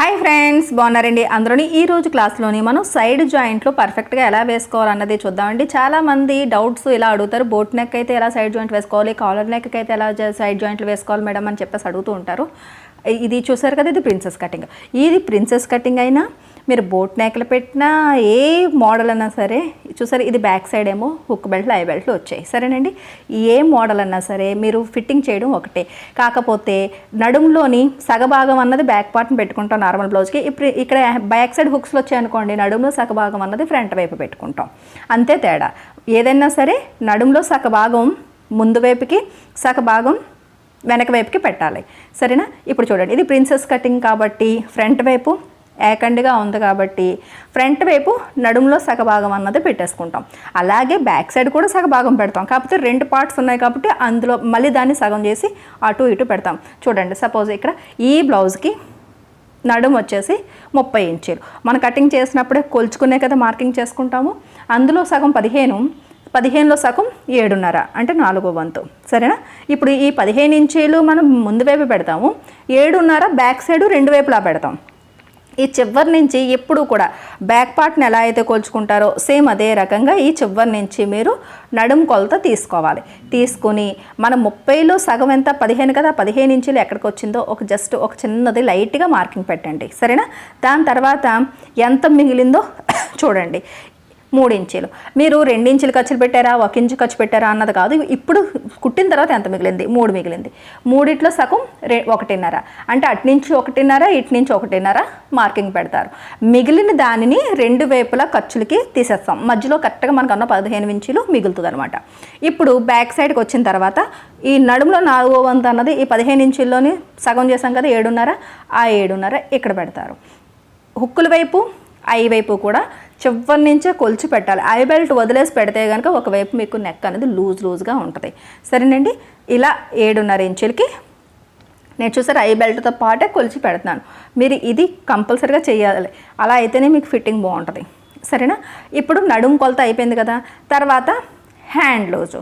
Hi friends బాగున్నారండి అందరూని. ఈ రోజు క్లాస్లోని మనం సైడ్ జాయింట్లు పర్ఫెక్ట్గా ఎలా వేసుకోవాలన్నది చూద్దామండి. చాలా మంది డౌట్స్ ఇలా అడుగుతారు. బోట్ నెక్ అయితే ఎలా సైడ్ జాయింట్ వేసుకోవాలి? కాలర్ నెక్ అయితే ఎలా సైడ్ జాయింట్లు వేసుకోవాలి మేడం అని చెప్పేసి అడుగుతూ ఉంటారు. ఇది చూసారు కదా ఇది ప్రిన్సెస్ కటింగ్ ఇది ప్రిన్సెస్ కటింగ్ అయినా మీరు బోట్ నెక్లు పెట్టినా ఏ మోడల్ అన్నా సరే చూసారు ఇది బ్యాక్ సైడ్ ఏమో హుక్ బెల్ట్లు ఐ బెల్ట్లు వచ్చాయి. సరేనండి? ఏ మోడల్ అన్నా సరే మీరు ఫిట్టింగ్ చేయడం ఒకటే. కాకపోతే నడుములోని సగభాగం అన్నది బ్యాక్ పార్ట్ని పెట్టుకుంటాం నార్మల్ బ్లౌజ్కి ఇప్పుడు ఇక్కడ బ్యాక్ సైడ్ హుక్స్లు వచ్చాయనుకోండి నడుములో సగభాగం అన్నది ఫ్రంట్ వైపు పెట్టుకుంటాం. అంతే తేడా. ఏదైనా సరే నడుములో సగభాగం ముందు వైపుకి సగభాగం వెనక వైపుకి పెట్టాలి. సరేనా? ఇప్పుడు చూడండి. ఇది ప్రిన్సెస్ కటింగ్ కాబట్టి ఫ్రంట్ వైపు ఏకండిగా ఉంది కాబట్టి ఫ్రంట్ వైపు నడుములో సగభాగం అన్నది పెట్టేసుకుంటాం. అలాగే బ్యాక్ సైడ్ కూడా సగభాగం పెడతాం. కాకపోతే రెండు పార్ట్స్ ఉన్నాయి కాబట్టి అందులో మళ్ళీ దాన్ని సగం చేసి అటు ఇటు పెడతాం. చూడండి. సపోజ్ ఇక్కడ ఈ బ్లౌజ్కి నడుము వచ్చేసి ముప్పై ఇంచీలు. మనం కటింగ్ చేసినప్పుడే కొలుచుకునే కదా మార్కింగ్ చేసుకుంటాము. అందులో సగం పదిహేను పదిహేనులో సగం ఏడున్నర అంటే నాలుగో వంతు. సరేనా? ఇప్పుడు ఈ పదిహేను ఇంచీలు మనం ముందు వైపు పెడతాము. ఏడున్నర బ్యాక్ సైడ్ రెండు వైపులా పెడతాం. ఈ చివరి నుంచి ఎప్పుడు కూడా బ్యాక్ పార్ట్ని ఎలా అయితే కొలుచుకుంటారో సేమ్ అదే రకంగా ఈ చివరి నుంచి మీరు నడుము కొలత తీసుకోవాలి. తీసుకుని మన ముప్పైలో సగం ఎంత? పదిహేను కదా? పదిహేను ఇంచులు ఎక్కడికి వచ్చిందో ఒక జస్ట్ ఒక చిన్నది లైట్గా మార్కింగ్ పెట్టండి. సరేనా? దాని తర్వాత ఎంత మిగిలిందో చూడండి. ఇంచీలు. మీరు రెండు ఇంచులు ఖర్చులు పెట్టారా? ఒక ఇంచు ఖర్చు పెట్టారా? అన్నది కాదు. ఇప్పుడు కుట్టిన తర్వాత ఎంత మిగిలింది? మూడు మిగిలింది. మూడిట్లో సగం ఒకటిన్నర. అంటే అటు నుంచి ఒకటిన్నర ఇటు నుంచి ఒకటిన్నర మార్కింగ్ పెడతారు. మిగిలిన దానిని రెండు వైపులా ఖర్చులకి తీసేస్తాం. మధ్యలో కరెక్ట్గా మనకు అన్న పదిహేను ఇంచులు మిగులుతుంది అనమాట ఇప్పుడు బ్యాక్ సైడ్కి వచ్చిన తర్వాత ఈ నడుములో నాలుగో వంతు అన్నది ఈ పదిహేను ఇంచుల్లోని సగం చేసాం కదా ఏడున్నర. ఆ ఏడున్నర ఇక్కడ పెడతారు. హుక్కుల వైపు ఐ వైపు కూడా చివరి నుంచే కొలిచి పెట్టాలి. ఐ బెల్ట్ వదిలేసి పెడితే కనుక ఒకవైపు మీకు నెక్ అనేది లూజ్ లూజ్గా ఉంటుంది. సరేనండి? ఇలా ఏడున్నర ఇంచులకి నేను చూసారు ఐ బెల్ట్తో పాటే కొలిచి పెడుతున్నాను. మీరు ఇది కంపల్సరీగా చేయాలి. అలా అయితేనే మీకు ఫిట్టింగ్ బాగుంటుంది. సరేనా? ఇప్పుడు నడుము కొలత అయిపోయింది కదా తర్వాత హ్యాండ్ లూజు.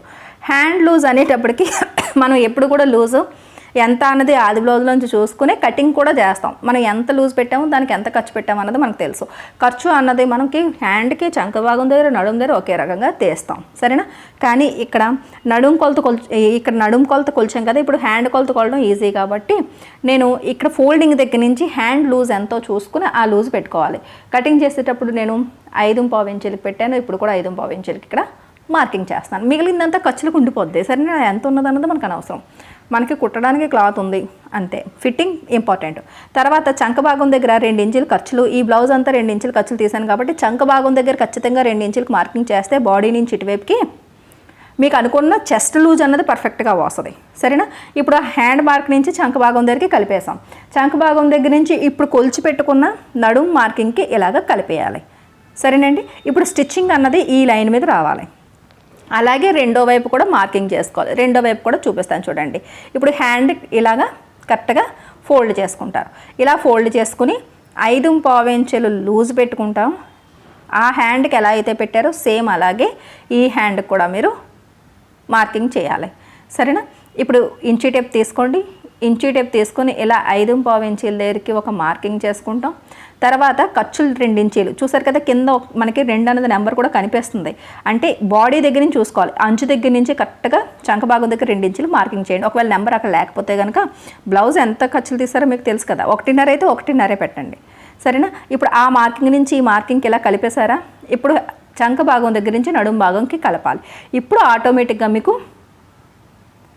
హ్యాండ్ లూజ్ అనేటప్పటికి మనం ఎప్పుడు కూడా లూజు ఎంత అన్నది ఆది బ్లౌజ్లోంచి చూసుకుని కటింగ్ కూడా చేస్తాం. మనం ఎంత లూజ్ పెట్టామో దానికి ఎంత ఖర్చు పెట్టాము అన్నది మనకు తెలుసు. ఖర్చు అన్నది మనకి హ్యాండ్కి చంక భాగం దగ్గర నడుము దగ్గర ఒకే రకంగా తీస్తాం. సరేనా? కానీ ఇక్కడ నడుం కొలత కొల్ ఇక్కడ నడుం కొలత కొలిచాం కదా ఇప్పుడు హ్యాండ్ కొలత కొలడం ఈజీ కాబట్టి నేను ఇక్కడ ఫోల్డింగ్ దగ్గర నుంచి హ్యాండ్ లూజ్ ఎంతో చూసుకుని ఆ లూజ్ పెట్టుకోవాలి. కటింగ్ చేసేటప్పుడు నేను ఐదు పావు ఇంచులకి పెట్టాను ఇప్పుడు కూడా ఐదు పావు ఇంచులకి ఇక్కడ మార్కింగ్ చేస్తాను. మిగిలిందంతా ఖర్చులకు ఉండిపోద్ది. సరేనా ఎంత ఉన్నదన్నది మనకు అనవసరం. మనకి కుట్టడానికి క్లాత్ ఉంది అంతే ఫిట్టింగ్ ఇంపార్టెంట్. తర్వాత చంక భాగం దగ్గర రెండు ఇంచుల ఖర్చులు ఈ బ్లౌజ్ అంతా రెండు ఇంచుల ఖర్చులు తీసాను కాబట్టి చంక భాగం దగ్గర ఖచ్చితంగా రెండు ఇంచులకు మార్కింగ్ చేస్తే బాడీ నుంచి ఇటువైపుకి మీకు అనుకున్న చెస్ట్ లూజ్ అన్నది పర్ఫెక్ట్గా వస్తుంది సరేనా? ఇప్పుడు ఆ హ్యాండ్ మార్క్ నుంచి చంక భాగం దగ్గరికి కలిపేసాం చంక భాగం దగ్గర నుంచి ఇప్పుడు కొలిచి పెట్టుకున్న నడుం మార్కింగ్కి ఇలాగ కలిపేయాలి. సరేనండి? ఇప్పుడు స్టిచ్చింగ్ అన్నది ఈ లైన్ మీద రావాలి. అలాగే రెండో వైపు కూడా మార్కింగ్ చేసుకోవాలి. రెండో వైపు కూడా చూపిస్తాను చూడండి. ఇప్పుడు హ్యాండ్ ఇలాగా కరెక్ట్గా ఫోల్డ్ చేసుకుంటారు. ఇలా ఫోల్డ్ చేసుకుని ఐదు పావించులు లూజ్ పెట్టుకుంటాం. ఆ హ్యాండ్కి ఎలా అయితే పెట్టారో సేమ్ అలాగే ఈ హ్యాండ్కి కూడా మీరు మార్కింగ్ చేయాలి. సరేనా? ఇప్పుడు ఇంచీ టేప్ తీసుకోండి. ఇంచు టేప్ తీసుకొని ఇలా ఐదు పావు ఇంచీల దగ్గరికి ఒక మార్కింగ్ చేసుకుంటాం. తర్వాత ఖర్చులు రెండు ఇంచీలు. చూసారు కదా కింద ఒక- మనకి రెండు అనేది నెంబర్ కూడా కనిపిస్తుంది. అంటే బాడీ దగ్గర నుంచి చూసుకోవాలి. అంచు దగ్గర నుంచి కరెక్ట్గా చంకభాగం దగ్గర రెండు ఇంచీలు మార్కింగ్ చేయండి. ఒకవేళ నెంబర్ అక్కడ లేకపోతే కనుక బ్లౌజ్ ఎంత ఖర్చులు తీస్తారో మీకు తెలుసు కదా. ఒకటిన్నర అయితే ఒకటిన్నరే పెట్టండి. సరేనా? ఇప్పుడు ఆ మార్కింగ్ నుంచి ఈ మార్కింగ్కి ఇలా కలిపేశారా? ఇప్పుడు చంక భాగం దగ్గర నుంచి నడుము భాగంకి కలపాలి. ఇప్పుడు ఆటోమేటిక్గా మీకు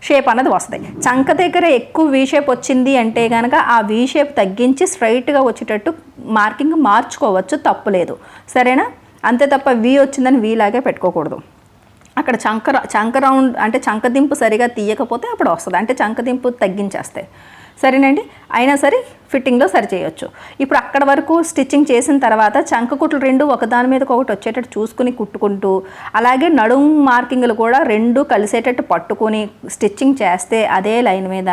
షేప్ అన్నది వస్తుంది. చంక దగ్గర ఎక్కువ వీ షేప్ వచ్చింది అంటే కనుక ఆ వీ షేప్ తగ్గించి స్ట్రైట్గా వచ్చేటట్టు మార్కింగ్ మార్చుకోవచ్చు తప్పులేదు సరేనా? అంతే తప్ప వీ వచ్చిందని వీలాగే పెట్టుకోకూడదు. అక్కడ చంక చంక రౌండ్ అంటే చంకదింపు సరిగా తీయకపోతే అప్పుడు వస్తుంది. అంటే చంకదింపు తగ్గించేస్తాయి సరేనండి? అయినా సరే ఫిట్టింగ్లో సరి చేయొచ్చు ఇప్పుడు అక్కడ వరకు స్టిచ్చింగ్ చేసిన తర్వాత చంక కుట్లు రెండు ఒకదాని మీద ఒకటి వచ్చేటట్టు చూసుకుని కుట్టుకుంటూ అలాగే నడుం మార్కింగ్లు కూడా రెండు కలిసేటట్టు పట్టుకొని స్టిచ్చింగ్ చేస్తే అదే లైన్ మీద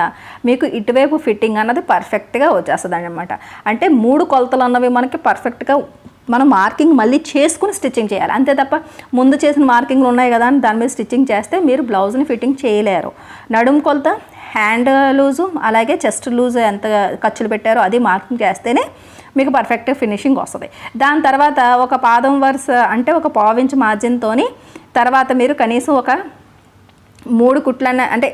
మీకు ఇటువైపు ఫిట్టింగ్ అన్నది పర్ఫెక్ట్గా వచ్చేస్తుంది అనమాట అంటే మూడు కొలతలు అన్నవి మనకి పర్ఫెక్ట్గా మనం మార్కింగ్ మళ్ళీ చేసుకుని స్టిచ్చింగ్ చేయాలి. అంతే తప్ప ముందు చేసిన మార్కింగ్లు ఉన్నాయి కదా అని దాని మీద స్టిచ్చింగ్ చేస్తే మీరు బ్లౌజ్ని ఫిట్టింగ్ చేయలేరు. నడుము కొలత హ్యాండ్ లూజు అలాగే చెస్ట్ లూజ్ ఎంత ఖర్చులు పెట్టారో అది మార్కింగ్ చేస్తేనే మీకు పర్ఫెక్ట్ ఫినిషింగ్ వస్తుంది. దాని తర్వాత ఒక పాదం వరుస అంటే ఒక పావించ్ మార్జిన్తో తర్వాత మీరు కనీసం ఒక మూడు కుట్లన్న అంటే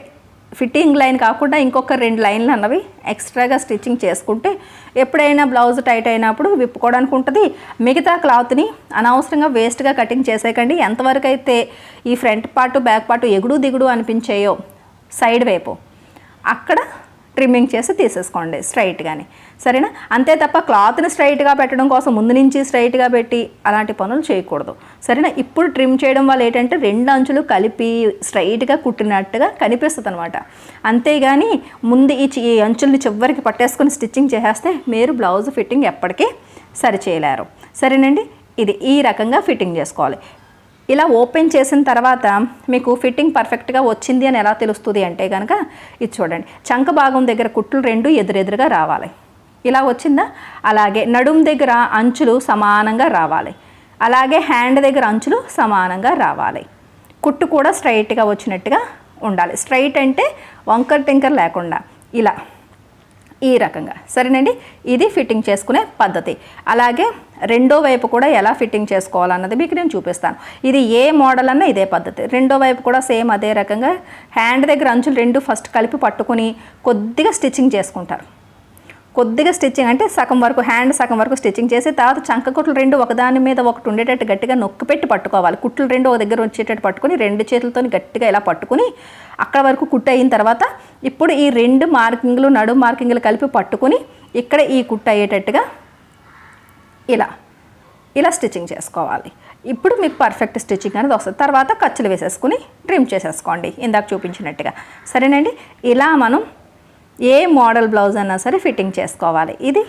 ఫిట్టింగ్ లైన్ కాకుండా ఇంకొక రెండు లైన్లు అన్నవి ఎక్స్ట్రాగా స్టిచ్చింగ్ చేసుకుంటే ఎప్పుడైనా బ్లౌజ్ టైట్ అయినప్పుడు విప్పుకోవడానికి ఉంటుంది. మిగతా క్లాత్ని అనవసరంగా వేస్ట్గా కటింగ్ చేసేయకండి. ఎంతవరకు అయితే ఈ ఫ్రంట్ పార్ట్ బ్యాక్ పార్ట్ ఎగుడు దిగుడు అనిపించాయో సైడ్ వైపు అక్కడ ట్రిమ్మింగ్ చేసి తీసేసుకోండి స్ట్రైట్గాని సరేనా? అంతే తప్ప క్లాత్ని స్ట్రైట్గా పెట్టడం కోసం ముందు నుంచి స్ట్రైట్గా పెట్టి అలాంటి పనులు చేయకూడదు. సరేనా? ఇప్పుడు ట్రిమ్ చేయడం వల్ల ఏంటంటే రెండు అంచులు కలిపి స్ట్రైట్గా కుట్టినట్టుగా కనిపిస్తుంది అనమాట అంతేగాని ముందు ఈ చి- ఈ అంచుల్ని చివరికి పట్టేసుకొని స్టిచ్చింగ్ చేసేస్తే మీరు బ్లౌజ్ ఫిట్టింగ్ ఎప్పటికీ సరిచేయలేరు. సరేనండి? ఇది ఈ రకంగా ఫిట్టింగ్ చేసుకోవాలి. ఇలా ఓపెన్ చేసిన తర్వాత మీకు ఫిట్టింగ్ పర్ఫెక్ట్గా వచ్చింది అని ఎలా తెలుస్తుంది అంటే కనుక ఇది చూడండి. చంక భాగం దగ్గర కుట్లు రెండు ఎదురెదురుగా రావాలి. ఇలా వచ్చిందా? అలాగే నడుం దగ్గర అంచులు సమానంగా రావాలి. అలాగే హ్యాండ్ దగ్గర అంచులు సమానంగా రావాలి. కుట్టు కూడా స్ట్రైట్గా వచ్చినట్టుగా ఉండాలి. స్ట్రైట్ అంటే వంకర్ టింకర్ లేకుండా. ఇలా. ఈ రకంగా. సరేనండి? ఇది ఫిట్టింగ్ చేసుకునే పద్ధతి. అలాగే రెండో వైపు కూడా ఎలా ఫిట్టింగ్ చేసుకోవాలన్నది మీకు నేను చూపిస్తాను. ఇది ఏ మోడల్ అన్నా ఇదే పద్ధతి. రెండో వైపు కూడా సేమ్ అదే రకంగా. హ్యాండ్ దగ్గర అంచులు రెండు ఫస్ట్ కలిపి పట్టుకొని కొద్దిగా స్టిచ్చింగ్ చేసుకుంటారు. కొద్దిగా స్టిచ్చింగ్ అంటే సగం వరకు హ్యాండ్ సగం వరకు స్టిచ్చింగ్ చేసి తర్వాత చంక కుట్లు రెండు ఒకదాని మీద ఒకటి ఉండేటట్టు గట్టిగా నొక్కి పెట్టి పట్టుకోవాలి. కుట్లు రెండు ఒక దగ్గర వచ్చేటట్టు పట్టుకొని రెండు చేతులతో గట్టిగా ఇలా పట్టుకుని అక్కడ వరకు కుట్టు అయిన తర్వాత ఇప్పుడు ఈ రెండు మార్కింగ్లు నడుము మార్కింగ్లు కలిపి పట్టుకొని ఇక్కడ ఈ కుట్టు అయ్యేటట్టుగా ఇలా ఇలా స్టిచ్చింగ్ చేసుకోవాలి. ఇప్పుడు మీకు పర్ఫెక్ట్ స్టిచ్చింగ్ అనేది వస్తుంది. తర్వాత ఖర్చులు వేసేసుకుని ట్రిమ్ చేసేసుకోండి. ఇందాక చూపించినట్టుగా. సరేనండి? ఇలా మనం ఏ మోడల్ బ్లౌజ్ అన్నా సరే ఫిట్టింగ్ చేసుకోవాలి. ఇది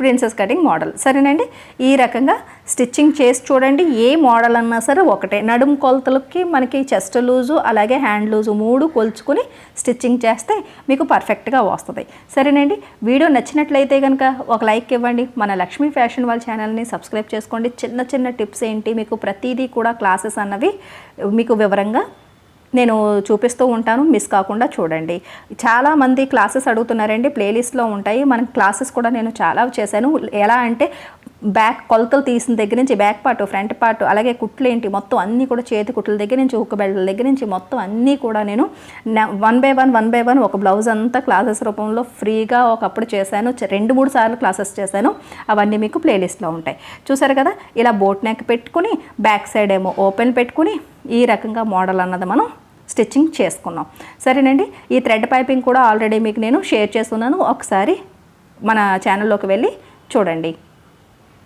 ప్రిన్సెస్ కటింగ్ మోడల్. సరేనండి? ఈ రకంగా స్టిచ్చింగ్ చేసి చూడండి. ఏ మోడల్ అన్నా సరే ఒకటే. నడుం కొలతలకి మనకి చెస్ట్ లూజు అలాగే హ్యాండ్ లూజు మూడు కొలుచుకుని స్టిచ్చింగ్ చేస్తే మీకు పర్ఫెక్ట్గా వస్తుంది. సరేనండి? వీడియో నచ్చినట్లయితే కనుక ఒక లైక్ ఇవ్వండి. మన లక్ష్మీ ఫ్యాషన్ వాళ్ళ ఛానల్ని సబ్స్క్రైబ్ చేసుకోండి. చిన్న చిన్న టిప్స్ ఏంటి? మీకు ప్రతిదీ కూడా క్లాసెస్ అన్నవి మీకు వివరంగా నేను చూపిస్తూ ఉంటాను మిస్ కాకుండా చూడండి. చాలామంది క్లాసెస్ అడుగుతున్నారండి ప్లేలిస్ట్లో ఉంటాయి. మన క్లాసెస్ కూడా నేను చాలా చేశాను. ఎలా అంటే బ్యాక్ కొలతలు తీసిన దగ్గర నుంచి బ్యాక్ పార్ట్ ఫ్రంట్ పార్ట్ అలాగే కుట్లు ఏంటి మొత్తం అన్నీ కూడా చేతి కుట్ల దగ్గర నుంచి ఉక్క బెల్ట్ల దగ్గర నుంచి మొత్తం అన్నీ కూడా నేను one by one one by one ఒక బ్లౌజ్ అంతా క్లాసెస్ రూపంలో ఫ్రీగా ఒకప్పుడు చేశాను. రెండు మూడు సార్లు క్లాసెస్ చేశాను. అవన్నీ మీకు ప్లేలిస్ట్లో ఉంటాయి. చూసారు కదా? ఇలా బోట్ నెక్ పెట్టుకుని బ్యాక్ సైడ్ ఏమో ఓపెన్ పెట్టుకుని ఈ రకంగా మోడల్ అన్నది మనం స్టిచ్చింగ్ చేసుకున్నాం. సరేనండి? ఈ థ్రెడ్ పైపింగ్ కూడా ఆల్రెడీ మీకు నేను షేర్ చేస్తున్నాను. ఒకసారి మన ఛానల్లోకి వెళ్ళి చూడండి.